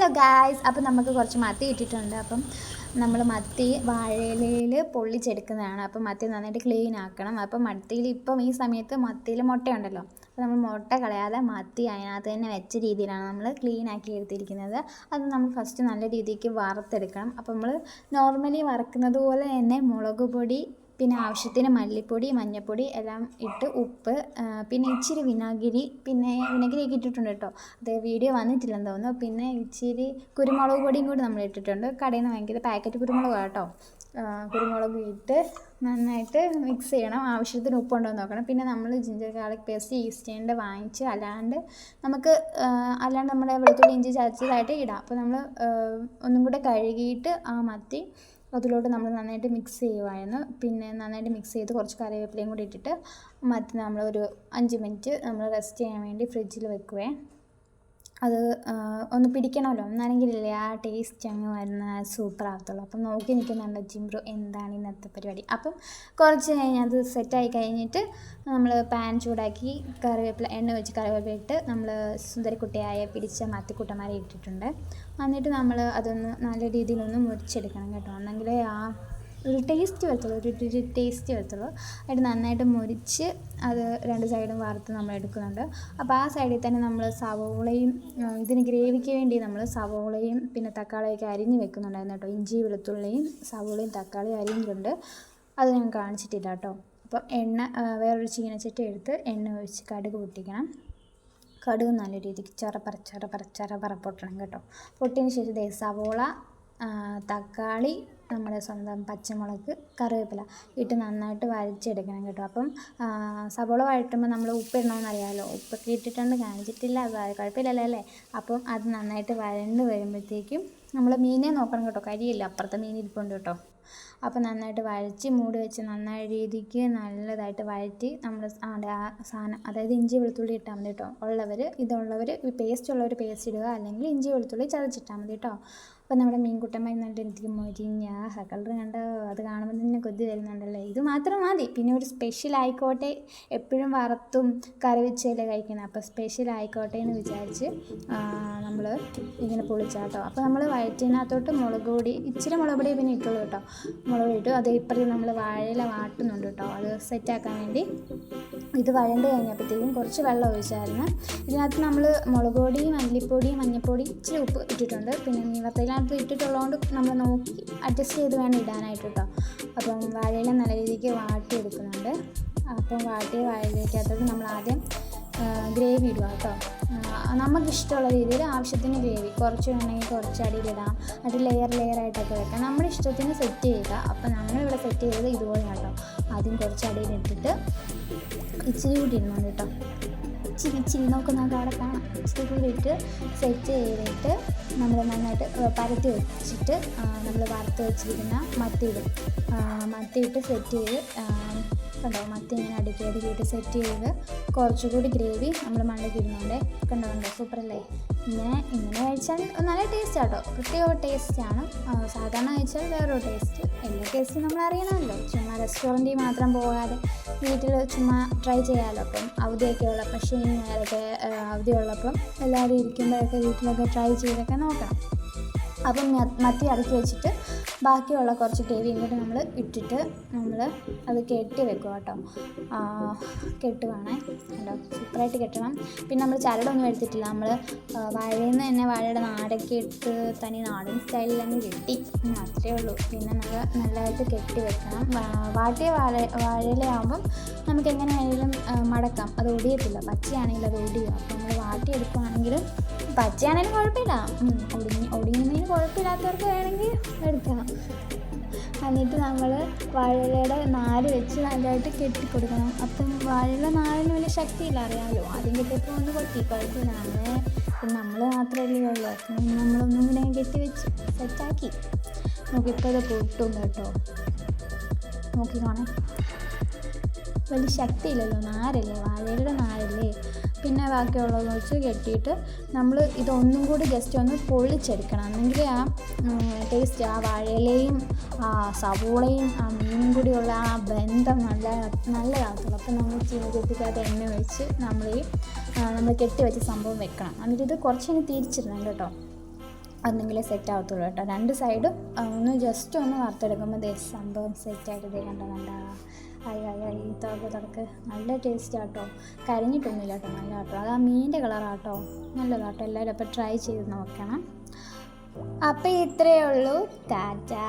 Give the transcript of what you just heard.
Hello guys അപ്പം നമുക്ക് കുറച്ച് മത്തി ഇട്ടിട്ടുണ്ട്. അപ്പം നമ്മൾ മത്തി വാഴയിലയിൽ പൊള്ളിച്ചെടുക്കുന്നതാണ്. അപ്പം മത്തി നന്നായിട്ട് ക്ലീൻ ആക്കണം. അപ്പം മത്തിയിൽ ഇപ്പം ഈ സമയത്ത് മത്തിയിൽ മുട്ടയുണ്ടല്ലോ. അപ്പോൾ നമ്മൾ മുട്ട കളയാതെ മത്തി അതിനകത്ത് തന്നെ വെച്ച രീതിയിലാണ് നമ്മൾ ക്ലീൻ ആക്കി എടുത്തിരിക്കുന്നത്. അത് നമ്മൾ ഫസ്റ്റ് നല്ല രീതിക്ക് വറുത്തെടുക്കണം. അപ്പം നമ്മൾ നോർമലി വറുക്കുന്നത് പോലെ തന്നെ മുളക് പൊടി പിന്നെ ആവശ്യത്തിന് മല്ലിപ്പൊടി മഞ്ഞൾപ്പൊടി എല്ലാം ഇട്ട് ഉപ്പ് പിന്നെ ഇച്ചിരി വിനാഗിരി പിന്നെ വിനാഗിരിയൊക്കെ ഇട്ടിട്ടുണ്ട് കേട്ടോ. അത് വീഡിയോ വന്നിട്ടില്ലെന്ന് തോന്നുന്നു. പിന്നെ ഇച്ചിരി കുരുമുളക് പൊടിയും കൂടി നമ്മൾ ഇട്ടിട്ടുണ്ട്. കടയിൽ നിന്ന് വാങ്ങിയത് പാക്കറ്റ് കുരുമുളക് കേട്ടോ. കുരുമുളക് ഇട്ട് നന്നായിട്ട് മിക്സ് ചെയ്യണം. ആവശ്യത്തിന് ഉപ്പുണ്ടോ എന്ന് നോക്കണം. പിന്നെ നമ്മൾ ജിഞ്ചർ ഗാർലിക് പേസ്റ്റ് ഈസ്റ്റേന്റെ വാങ്ങിച്ച് അല്ലാണ്ട് നമുക്ക് അല്ലാണ്ട് നമ്മുടെ വെളുത്തുള്ളി ഇഞ്ചി ചതച്ചതായിട്ട് ഇടാം. അപ്പോൾ നമ്മൾ ഒന്നും കൂടെ കഴുകിയിട്ട് ആ മത്തി അതിലോട്ട് നമ്മൾ നന്നായിട്ട് മിക്സ് ചെയ്യുമായിരുന്നു പിന്നെ നന്നായിട്ട് മിക്സ് ചെയ്ത് കുറച്ച് കറിവേപ്പിലയും കൂടി ഇട്ടിട്ട് മറ്റേ നമ്മൾ ഒരു അഞ്ച് മിനിറ്റ് നമ്മൾ റെസ്റ്റ് ചെയ്യാൻ വേണ്ടി ഫ്രിഡ്ജിൽ വെക്കുവേ. അത് ഒന്ന് പിടിക്കണമല്ലോ. എന്നാലെങ്കിലല്ലേ ആ ടേസ്റ്റ് അങ്ങ് വരുന്ന സൂപ്പർ ആകത്തുള്ളൂ അപ്പം നോക്കി നിൽക്കുന്നുണ്ട് ജിംബ്രു എന്താണ് ഇന്നത്തെ പരിപാടി. അപ്പം കുറച്ച് കഴിഞ്ഞ് അത് സെറ്റായി കഴിഞ്ഞിട്ട് നമ്മൾ പാൻ ചൂടാക്കി കറിവേപ്പില എണ്ണ വെച്ച് കറിവേപ്പില ഇട്ട് നമ്മൾ സുന്ദരിക്കുട്ടിയായ പിടിച്ച മത്തിക്കുട്ടന്മാരെ ഇട്ടിട്ടുണ്ട്. എന്നിട്ട് നമ്മൾ അതൊന്ന് നല്ല രീതിയിലൊന്ന് മുറിച്ചെടുക്കണം കേട്ടോ. എന്നെങ്കിലേ ആ ഒരു ടേസ്റ്റ് വരത്തുള്ളൂ ഒരു രുചി ടേസ്റ്റ് വരത്തുള്ളൂ. അതിട്ട് നന്നായിട്ട് മുരിച്ച് അത് രണ്ട് സൈഡും വാർത്ത് നമ്മൾ എടുക്കുന്നുണ്ട്. അപ്പോൾ ആ സൈഡിൽ തന്നെ നമ്മൾ സവോളയും ഇതിന് ഗ്രേവിക്ക് വേണ്ടി നമ്മൾ സവോളയും പിന്നെ തക്കാളിയൊക്കെ അരിഞ്ഞ് വെക്കുന്നുണ്ടായിരുന്നു കേട്ടോ. ഇഞ്ചി വെളുത്തുള്ളിയും സവോളയും തക്കാളിയും അരിഞ്ഞിട്ടുണ്ട്. അത് ഞാൻ കാണിച്ചിട്ടില്ല കേട്ടോ. അപ്പം എണ്ണ വേറൊരു ചീനച്ചട്ടി എടുത്ത് എണ്ണ ഒഴിച്ച് കടുക് പൊട്ടിക്കണം. കടുക് നല്ല രീതിക്ക് ചറപ്പറ ചറപ്പറ ചറപ്പറ പൊട്ടണം കേട്ടോ. പൊട്ടിയതിന് ശേഷം സവോള തക്കാളി നമ്മുടെ സ്വന്തം പച്ചമുളക് കറിവേപ്പില ഇട്ട് നന്നായിട്ട് വരച്ചെടുക്കണം കേട്ടോ. അപ്പം സവോള വഴറ്റുമ്പോൾ നമ്മൾ ഉപ്പിടണമെന്ന് അറിയാമല്ലോ ഉപ്പൊക്കെ ഇട്ടിട്ടുണ്ട് കാണിച്ചിട്ടില്ല അത് കുഴപ്പമില്ലല്ലോ അല്ലേ? അപ്പം അത് നന്നായിട്ട് വരണ്ട് വരുമ്പോഴത്തേക്കും നമ്മൾ മീനെ നോക്കണം കേട്ടോ. കരിയില്ല അപ്പുറത്തെ മീൻ ഇരിപ്പുണ്ട് കേട്ടോ. അപ്പോൾ നന്നായിട്ട് വഴച്ച് മൂടി വെച്ച് നന്നായ രീതിക്ക് നല്ലതായിട്ട് വഴറ്റി നമ്മൾ ആ സാധനം അതായത് ഇഞ്ചി വെളുത്തുള്ളി ഇട്ടാൽ മതി കേട്ടോ. ഉള്ളവർ ഇതുള്ളവർ പേസ്റ്റ് ഉള്ളവർ പേസ്റ്റ് ഇടുക. അല്ലെങ്കിൽ ഇഞ്ചി വെളുത്തുള്ളി ചതച്ചിട്ടാൽ മതി കേട്ടോ. അപ്പോൾ നമ്മുടെ മീൻകുട്ടന്മാർ നല്ല രീതിക്ക് മൊരിഞ്ഞ കളർ കണ്ടോ അത് കാണുമ്പോൾ തന്നെ കൊതി വരുന്നുണ്ടല്ലേ? ഇത് മാത്രം മതി. പിന്നെ ഒരു സ്പെഷ്യൽ ആയിക്കോട്ടെ. എപ്പോഴും വറുത്തും കറി വെച്ചല്ലേ കഴിക്കണം. അപ്പോൾ സ്പെഷ്യൽ ആയിക്കോട്ടെ എന്ന് വിചാരിച്ച് നമ്മൾ ഇങ്ങനെ പൊളിച്ചാട്ടോ അപ്പോൾ നമ്മൾ വയറ്റിനകത്തോട്ട് മുളക് പൊടി ഇച്ചിരി മുളക് പൊടി പിന്നെ ഇട്ടുള്ളൂ കേട്ടോ മുളക് ഇട്ടു. അത് ഇപ്പുറത്ത് നമ്മൾ വാഴയില വാട്ടുന്നുണ്ട് കേട്ടോ അത് സെറ്റാക്കാൻ വേണ്ടി. ഇത് വഴണ്ട് കഴിഞ്ഞപ്പോഴത്തേക്കും കുറച്ച് വെള്ളം ഒഴിച്ചായിരുന്നു. ഇതിനകത്ത് നമ്മൾ മുളക് പൊടി മല്ലിപ്പൊടി മഞ്ഞൾപ്പൊടി ഇച്ചിരി ഉപ്പ് ഇട്ടിട്ടുണ്ട്. പിന്നെ മീവത്തയിലകത്ത് ഇട്ടിട്ടുള്ളതുകൊണ്ട് നമ്മൾ നോക്കി അഡ്ജസ്റ്റ് ചെയ്ത് വേണം ഇടാനായിട്ട് കേട്ടോ അപ്പം വാഴയില നല്ല രീതിക്ക് വാട്ടിയെടുക്കുന്നുണ്ട് അപ്പം വാട്ടിയ വാഴയിലേക്കകത്തോട്ട് നമ്മൾ ആദ്യം ഗ്രേവി ഇടുക കേട്ടോ നമുക്കിഷ്ടമുള്ള രീതിയിൽ ആവശ്യത്തിന് ഗ്രേവി കുറച്ച് വേണമെങ്കിൽ കുറച്ച് അടിയിലിടാം അത് ലെയർ ലെയർ ആയിട്ടൊക്കെ വെക്കാം. നമ്മുടെ ഇഷ്ടത്തിന് സെറ്റ് ചെയ്യുക. അപ്പം നമ്മളിവിടെ സെറ്റ് ചെയ്തത് ഇതുപോലെയാണ് കേട്ടോ ആദ്യം കുറച്ച് അടിയിലിട്ടിട്ട് ഇച്ചിരി കൂടി ഇടണം കേട്ടോ ഇച്ചിരി ഇച്ചിരി നോക്കുന്നത് അവിടെ കാണാം. ഇച്ചിരി കൂടി ഇട്ട് സെറ്റ് ചെയ്തിട്ട് നമ്മൾ നന്നായിട്ട് പരത്തി വെച്ചിട്ട് നമ്മൾ വറുത്ത് വെച്ചിരിക്കുന്ന മത്തിയിടും. ഇടും ആ, മത്തി ഇട്ട് സെറ്റ് ചെയ്ത് കണ്ടോ? മത്തി ഇങ്ങനെ അടുക്കി അടുക്കിയിട്ട് സെറ്റ് ചെയ്ത് കുറച്ചുകൂടി ഗ്രേവി നമ്മൾ മണ്ടയ്ക്ക് ഇടുന്നുണ്ട് കണ്ടോ? കണ്ടോ സൂപ്പറല്ലേ? ഇങ്ങനെ ഇങ്ങനെ കഴിച്ചാൽ നല്ല ടേസ്റ്റ് ആട്ടോ. പ്രത്യേക ടേസ്റ്റാണ് സാധാരണ കഴിച്ചാൽ വേറൊരു ടേസ്റ്റ് എല്ലാ ടേസ്റ്റും നമ്മൾ അറിയണമല്ലോ. ചുമ്മാ റെസ്റ്റോറന്റിൽ മാത്രം പോകാതെ വീട്ടിൽ ചുമ്മാ ട്രൈ ചെയ്യാമല്ലോ അപ്പം അവധിയൊക്കെ ഉള്ളപ്പോൾ ശനി ഞായറൊക്കെ ആ, അവധി ഉള്ളപ്പം എല്ലാവരും ഇരിക്കുമ്പോഴൊക്കെ വീട്ടിലൊക്കെ ട്രൈ ചെയ്തൊക്കെ നോക്കണം. അപ്പം മത്തി അടക്കി വെച്ചിട്ട് ബാക്കിയുള്ള കുറച്ച് ഗ്രേവിയും കൂടി നമ്മൾ ഇട്ടിട്ട് നമ്മൾ അത് കെട്ടി വെക്കുക കേട്ടോ. കെട്ടുവാണേ കേട്ടോ സൂപ്പറായിട്ട് കെട്ടണം. പിന്നെ നമ്മൾ ചരടൊന്നും എടുത്തിട്ടില്ല. നമ്മൾ വാഴയിൽ നിന്ന് തന്നെ വാഴയുടെ നാടൊക്കെ എടുത്ത് തനി നാടൻ സ്റ്റൈലിൽ അങ്ങ് കെട്ടി. അത്രയേ അത്രേ ഉള്ളൂ. പിന്നെ നമ്മൾ നല്ലതായിട്ട് കെട്ടി വെക്കണം. വാട്ടിയ വാഴ വാഴയിലാകുമ്പം നമുക്ക് എങ്ങനെ വേണമെങ്കിലും മടക്കാം. അത് ഒടിയത്തില്ല. പച്ചയാണെങ്കിൽ അത് ഒടിയും. അപ്പോൾ നമ്മൾ വാട്ടിയെടുക്കുകയാണെങ്കിൽ പച്ചയാണെങ്കിലും കുഴപ്പമില്ല. ഒടിഞ്ഞ് ഒടിയുന്നതിന് കുഴപ്പമില്ലാത്തവർക്ക് വേണമെങ്കിൽ എടുക്കാം. എന്നിട്ട് നമ്മൾ വാഴയുടെ നാര് വെച്ച് നല്ലതായിട്ട് കെട്ടിക്കൊടുക്കണം. അപ്പം വാഴയുടെ നാരിന് വലിയ ശക്തിയില്ല അറിയാമല്ലോ. ആദ്യം കെട്ടിയപ്പോൾ ഒന്ന് പൊട്ടി കുഴപ്പമില്ല അങ്ങനെ നമ്മൾ മാത്രമല്ലേ ഉള്ളൂ അപ്പം നമ്മളൊന്നും കൂടെ കെട്ടി വെച്ച് സെറ്റാക്കി. നമുക്കിപ്പോൾ ഇത് പൊട്ടും കേട്ടോ. നോക്കിക്കോണേ. വലിയ ശക്തിയില്ലല്ലോ. നാരല്ലേ? വാഴയുടെ നാരല്ലേ? പിന്നെ ബാക്കിയുള്ളതെന്ന് വെച്ച് കെട്ടിയിട്ട് നമ്മൾ ഇതൊന്നും കൂടി ജസ്റ്റ് ഒന്ന് പൊള്ളിച്ചെടുക്കണം. എന്നെങ്കിൽ ആ ടേസ്റ്റ് ആ വാഴയിലയും ആ സവോളയും ആ മീനും കൂടിയുള്ള ആ ബന്ധം നല്ല നല്ലതാകത്തുള്ളൂ. അപ്പം നമ്മൾ ചീനച്ചട്ടിക്കകത്ത് എണ്ണ ഒഴിച്ച് നമ്മൾ ഈ നമ്മൾ കെട്ടി വെച്ച സംഭവം വെക്കണം. എന്നിട്ട് ഇത് കുറച്ച് തിരിച്ചിരുന്നു കേട്ടോ. അന്നെങ്കിലേ സെറ്റ് ആവത്തുള്ളൂ കേട്ടോ. രണ്ട് സൈഡും ഒന്ന് ജസ്റ്റ് ഒന്ന് വറുത്തെടുക്കുമ്പോൾ ദേ സംഭവം സെറ്റായിട്ട് ദേ കണ്ട കണ്ട? അയ്യ അയ്യ ഈ തുറക്ക് തുറക്ക് നല്ല ടേസ്റ്റ് ആട്ടോ. കരിഞ്ഞിട്ടൊന്നുമില്ല കേട്ടോ നല്ല കേട്ടോ അത് ആ മീനിന്റെ കളറാട്ടോ നല്ലതാട്ടോ എല്ലാവരും അപ്പോൾ ട്രൈ ചെയ്ത് നോക്കണം. അപ്പോൾ ഇത്രയേ ഉള്ളൂ. ടാറ്റാ.